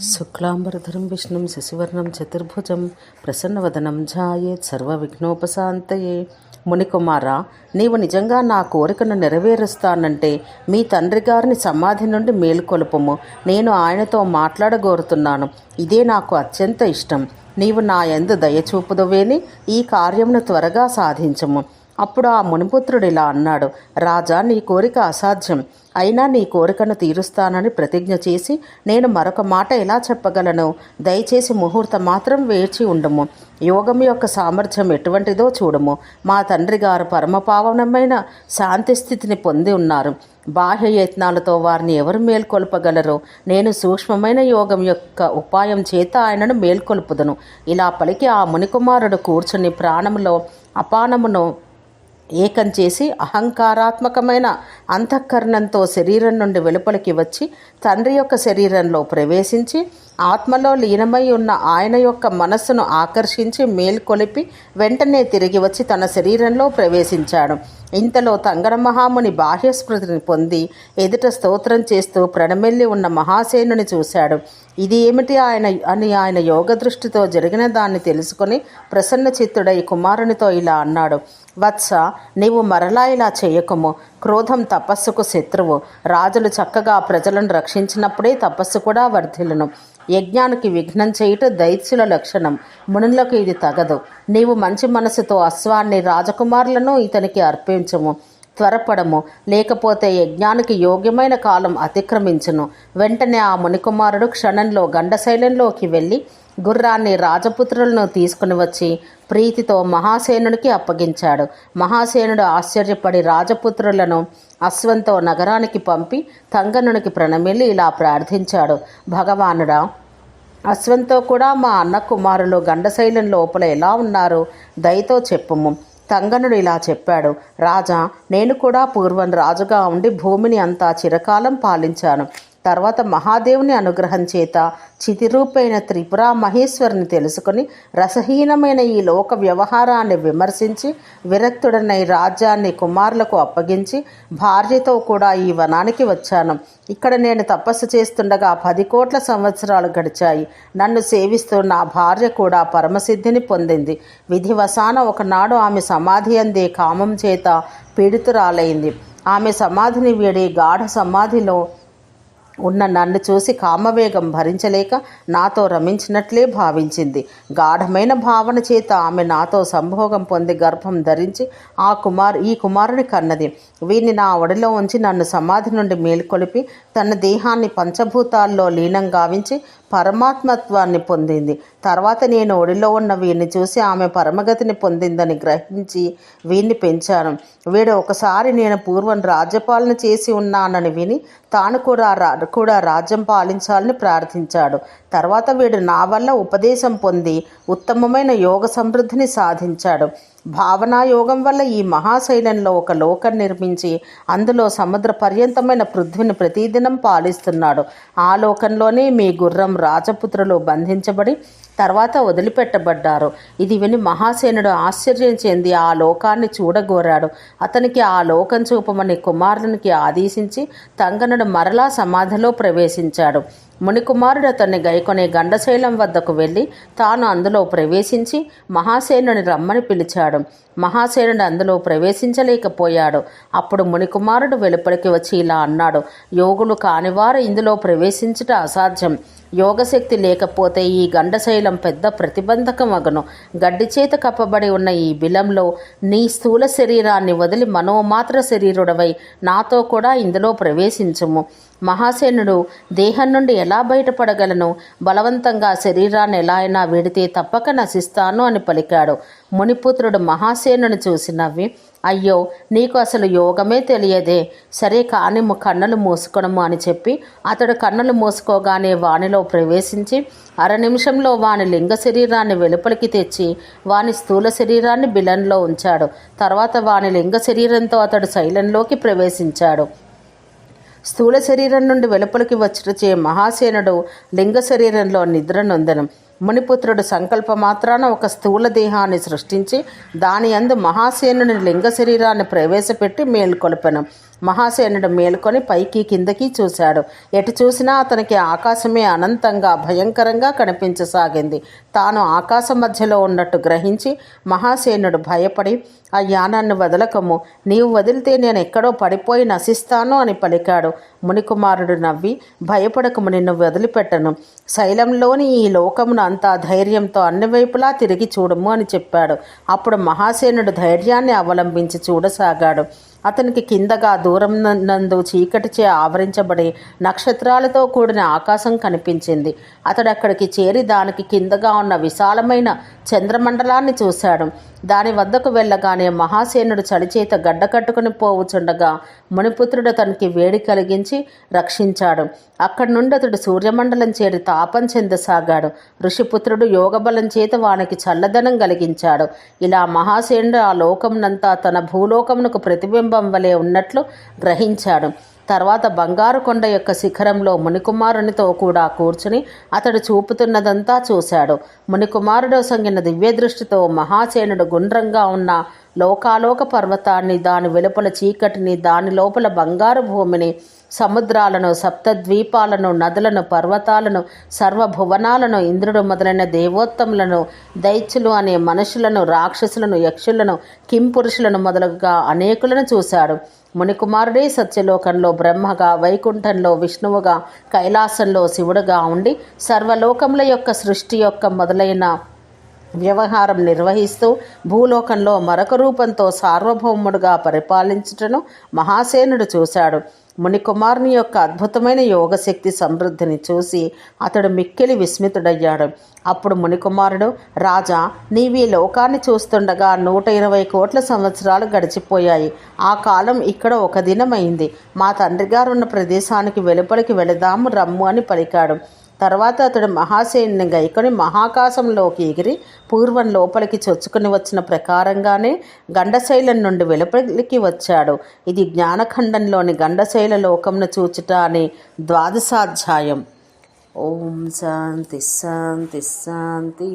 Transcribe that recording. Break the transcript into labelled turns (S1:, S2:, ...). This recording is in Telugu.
S1: శుక్లాంబరధరం విష్ణుం శశివర్ణం చతుర్భుజం ప్రసన్నవదనం ఝాయేత్ సర్వవిఘ్నోపశాంతయే. మునికుమారా నీవు నిజంగా నా కోరికను నెరవేరుస్తానంటే మీ తండ్రి గారిని సమాధి నుండి మేలుకొలుపము. నేను ఆయనతో మాట్లాడగోరుతున్నాను. ఇదే నాకు అత్యంత ఇష్టం. నీవు నా ఎందు దయచూపుదవేని ఈ కార్యమును త్వరగా సాధించము. అప్పుడు ఆ మునిపుత్రుడు ఇలా అన్నాడు రాజా నీ కోరిక అసాధ్యం. అయినా నీ కోరికను తీరుస్తానని ప్రతిజ్ఞ చేసి నేను మరొక మాట ఎలా చెప్పగలను? దయచేసి ముహూర్తం మాత్రం వేచి ఉండము. యోగం యొక్క సామర్థ్యం ఎటువంటిదో చూడము. మా తండ్రి గారు పరమపావనమైన శాంతి స్థితిని పొంది ఉన్నారు. బాహ్య యత్నాలతో వారిని ఎవరు మేల్కొల్పగలరు? నేను సూక్ష్మమైన యోగం యొక్క ఉపాయం చేత ఆయనను మేల్కొల్పుదను. ఇలా పలికి ఆ మునికుమారుడు కూర్చుని ప్రాణములో అపానమును ఏకం చేసి అహంకారాత్మకమైన అంతఃకరణంతో శరీరం నుండి వెలుపలికి వచ్చి తండ్రి యొక్క శరీరంలో ప్రవేశించి ఆత్మలో లీనమై ఉన్న ఆయన యొక్క మనస్సును ఆకర్షించి మేల్కొలిపి వెంటనే తిరిగి వచ్చి తన శరీరంలో ప్రవేశించాడు. ఇంతలో తంగడ మహాముని బాహ్యస్మృతిని పొంది ఎదుట స్తోత్రం చేస్తూ ప్రణమెల్లి ఉన్న మహాసేనుని చూశాడు. ఇది ఏమిటి ఆయన అని ఆయన యోగ దృష్టితో జరిగిన దాన్ని తెలుసుకొని ప్రసన్న చిత్తుడై కుమారునితో ఇలా అన్నాడు. వత్స నీవు మరలా ఇలా చేయకము. క్రోధం తపస్సుకు శత్రువు. రాజులు చక్కగా ప్రజలను రక్షించినప్పుడే తపస్సు కూడా వర్ధిల్లును. యజ్ఞానికి విఘ్నం చేయుట దైత్యుల లక్షణం. మునులకు ఇది తగదు. నీవు మంచి మనసుతో అశ్వాన్ని రాజకుమారులను ఇతనికి అర్పించము. త్వరపడము. లేకపోతే యజ్ఞానికి యోగ్యమైన కాలం అతిక్రమించును. వెంటనే ఆ మునికుమారుడు క్షణంలో గండశైలంలోకి వెళ్ళి గుర్రాన్ని రాజపుత్రులను తీసుకుని వచ్చి ప్రీతితో మహాసేనునికి అప్పగించాడు. మహాసేనుడు ఆశ్చర్యపడి రాజపుత్రులను అశ్వంతో నగరానికి పంపి తంగనునికి ప్రణమిల్లి ఇలా ప్రార్థించాడు. భగవానుడా అశ్వంతో కూడా మా అన్న కుమారులు గండశైలం లోపల ఎలా ఉన్నారు? దయతో చెప్పుము. తంగనుడు ఇలా చెప్పాడు. రాజా నేను కూడా పూర్వం రాజుగా ఉండి భూమిని అంతా చిరకాలం పాలించాను. తర్వాత మహాదేవుని అనుగ్రహం చేత చితిరూపైన త్రిపుర మహేశ్వరిని తెలుసుకుని రసహీనమైన ఈ లోక వ్యవహారాన్ని విమర్శించి విరక్తుడనై రాజ్యాన్ని కుమారులకు అప్పగించి భార్యతో కూడా ఈ వనానికి వచ్చాను. ఇక్కడ నేను తపస్సు చేస్తుండగా పది కోట్ల సంవత్సరాలు గడిచాయి. నన్ను సేవిస్తూ నా భార్య కూడా పరమసిద్ధిని పొందింది. విధివశాన ఒకనాడు ఆమె సమాధి అందే కామం చేత పీడితురాలైంది. ఆమె సమాధిని వీడి గాఢ సమాధిలో ఉన్న నన్ను చూసి కామవేగం భరించలేక నాతో రమించినట్లే భావించింది. గాఢమైన భావన చేత ఆమె నాతో సంభోగం పొంది గర్భం ధరించి ఆ కుమార్ ఈ కుమారుని కన్నది. వీరిని నా ఒడిలో ఉంచి నన్ను సమాధి నుండి మేల్కొలిపి తన దేహాన్ని పంచభూతాల్లో లీనం గావించి పరమాత్మత్వాన్ని పొందింది. తర్వాత నేను ఒడిలో ఉన్న వీడిని చూసి ఆమె పరమగతిని పొందిందని గ్రహించి వీడిని పెంచాను. వీడు ఒకసారి నేను పూర్వం రాజ్యపాలన చేసి ఉన్నానని విని తాను కూడా రా కూడా రాజ్యం పాలించాలని ప్రార్థించాడు. తర్వాత వీడు నా వల్ల ఉపదేశం పొంది ఉత్తమమైన యోగ సమృద్ధిని సాధించాడు. భావనాయోగం వల్ల ఈ మహాశైలంలో ఒక లోకం నిర్మించి అందులో సముద్ర పర్యంతమైన పృథ్వీని ప్రతిదినం పాలిస్తున్నాడు. ఆ లోకంలోనే మీ గుర్రం రాజపుత్రులు బంధించబడి తర్వాత వదిలిపెట్టబడ్డారు. ఇది విని మహాసేనుడు ఆశ్చర్యం చెంది ఆ లోకాన్ని చూడగోరాడు. అతనికి ఆ లోకం చూపమని కుమారునికి ఆదేశించి తంగనుడు మరలా సమాధిలో ప్రవేశించాడు. మునికుమారుడు అతన్ని గైకొనే గండశైలం వద్దకు వెళ్ళి తాను అందులో ప్రవేశించి మహాసేనుని రమ్మని పిలిచాడు. మహాసేనుడు అందులో ప్రవేశించలేకపోయాడు. అప్పుడు మునికుమారుడు వెలుపలికి వచ్చి ఇలా అన్నాడు యోగులు కానివారు ఇందులో ప్రవేశించుట అసాధ్యం. యోగశక్తి లేకపోతే ఈ గండశైలం పెద్ద ప్రతిబంధకమగను. గడ్డి చేత కప్పబడి ఉన్న ఈ బిలంలో నీ స్థూల శరీరాన్ని వదిలి మనోమాత్ర శరీరుడవై నాతో కూడా ఇందులో ప్రవేశించుము. మహాసేనుడు దేహం నుండి ఎలా బయటపడగలను? బలవంతంగా శరీరాన్ని ఎలా అయినా విడితే తప్పక నశిస్తాను అని పలికాడు. మునిపుత్రుడు మహాసేనుని చూసి నవ్వి అయ్యో నీకు అసలు యోగమే తెలియదే. సరే కాని కన్నులు మూసుకొనము అని చెప్పి అతడు కన్నులు మూసుకోగానే వానిలో ప్రవేశించి అర నిమిషంలో వాని లింగ శరీరాన్ని వెలుపలికి తెచ్చి వాని స్థూల శరీరాన్ని బిలంలో ఉంచాడు. తర్వాత వాని లింగ శరీరంతో అతడు శైలంలోకి ప్రవేశించాడు. స్థూల శరీరం నుండి వెలుపలికి వచ్చుటచే మహాసేనుడు లింగ శరీరంలో నిద్ర నొందనం. మునిపుత్రుడు సంకల్ప మాత్రాన ఒక స్థూల దేహాన్ని సృష్టించి దాని అందు మహాసేనుని లింగ శరీరాన్ని ప్రవేశపెట్టి మేల్కొల్పెను. మహాసేనుడు మేలుకొని పైకి కిందకి చూశాడు. ఎటు చూసినా అతనికి ఆకాశమే అనంతంగా భయంకరంగా కనిపించసాగింది. తాను ఆకాశం మధ్యలో ఉన్నట్టు గ్రహించి మహాసేనుడు భయపడి ఆ యానాన్ని వదలకము. నీవు వదిలితే నేను ఎక్కడో పడిపోయి నశిస్తాను అని పలికాడు. మునికుమారుడు నవ్వి భయపడకము నిన్ను వదిలిపెట్టను. శైలంలోని ఈ లోకమును అంతా ధైర్యంతో అన్ని వైపులా తిరిగి చూడము అని చెప్పాడు. అప్పుడు మహాసేనుడు ధైర్యాన్ని అవలంబించి చూడసాగాడు. అతనికి కిందగా దూరం నందు చీకటిచే ఆవరించబడి నక్షత్రాలతో కూడిన ఆకాశం కనిపించింది. అతడు అక్కడికి చేరి దానికి కిందగా ఉన్న విశాలమైన చంద్రమండలాన్ని చూశాడు. దాని వద్దకు వెళ్ళగానే మహాసేనుడు చలిచేత గడ్డకట్టుకుని పోవుచుండగా మునిపుత్రుడు అతనికి వేడి కలిగించి రక్షించాడు. అక్కడి నుండి అతడు సూర్యమండలం చేరి తాపం చెందసాగాడు. ఋషిపుత్రుడు యోగబలం చేత వానికి చల్లదనం కలిగించాడు. ఇలా మహాసేనుడు ఆ లోకమునంతా తన భూలోకమునకు ప్రతిబింబం వలె ఉన్నట్లు గ్రహించాడు. తర్వాత బంగారు కొండ యొక్క శిఖరంలో మునికుమారునితో కూడా కూర్చుని అతడు చూపుతున్నదంతా చూశాడు. మునికుమారుడు సంగిన దివ్యదృష్టితో మహాసేనుడు గుండ్రంగా ఉన్న లోకాలోక పర్వతాన్ని దాని వెలుపల చీకటిని దాని లోపల బంగారు భూమిని సముద్రాలను సప్తద్వీపాలను నదులను పర్వతాలను సర్వభువనాలను ఇంద్రుడు మొదలైన దేవోత్తములను దైత్యులు అనే మనుషులను రాక్షసులను యక్షులను కింపురుషులను మొదలుగా అనేకులను చూశాడు. మునికుమారుడే సత్యలోకంలో బ్రహ్మగా వైకుంఠంలో విష్ణువుగా కైలాసంలో శివుడుగా ఉండి సర్వలోకముల యొక్క సృష్టి యొక్క మొదలైన వ్యవహారం నిర్వహిస్తూ భూలోకంలో మరొక రూపంతో సార్వభౌముడుగా పరిపాలించుటను మహాసేనుడు చూశాడు. మునికుమారుని యొక్క అద్భుతమైన యోగశక్తి సమృద్ధిని చూసి అతడు మిక్కిలి విస్మితుడయ్యాడు. అప్పుడు మునికుమారుడు రాజా నీవి లోకాన్ని చూస్తుండగా నూట ఇరవై కోట్ల సంవత్సరాలు గడిచిపోయాయి. ఆ కాలం ఇక్కడ ఒక దినమైంది. మా తండ్రి గారు ఉన్న ప్రదేశానికి వెలుపలికి వెళదాము రమ్ము అని పలికాడు. తర్వాత అతడు మహాసేనుని గైకొని మహాకాశంలోకి ఎగిరి పూర్వం లోపలికి చొచ్చుకుని వచ్చిన ప్రకారంగానే గండశైలం నుండి వెలుపలికి వచ్చాడు. ఇది జ్ఞానఖండంలోని గండశైల లోకంను చూచుట అనే ద్వాదశాధ్యాయం. ఓం శాంతి శాంతి శాంతి.